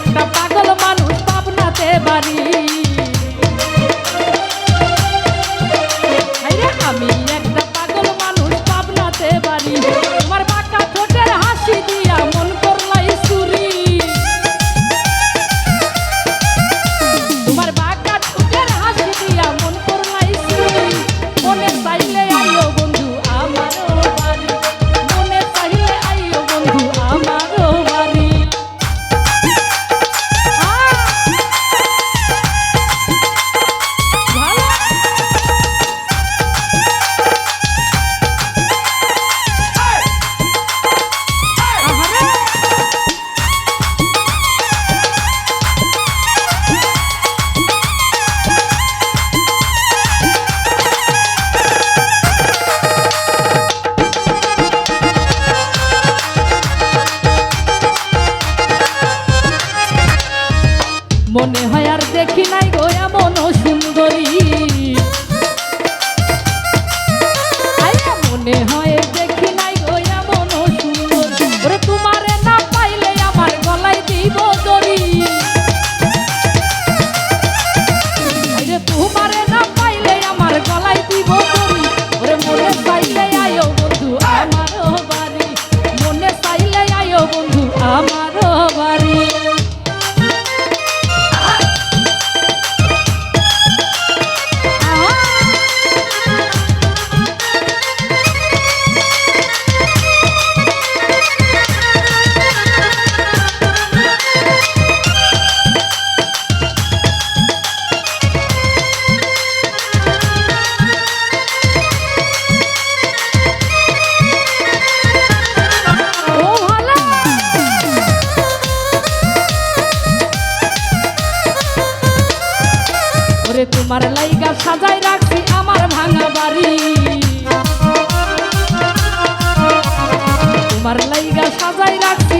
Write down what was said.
একটা পাগল মানুষ পাবনাতে বাড়ি। আমি মনে হয় আর দেখি নাই গোয়া মন সুন্দরী। তোমার লাইগা সাজাই রাখছি আমার ভাঙা বাড়ি। তোমার লাইগা সাজাই রাখছি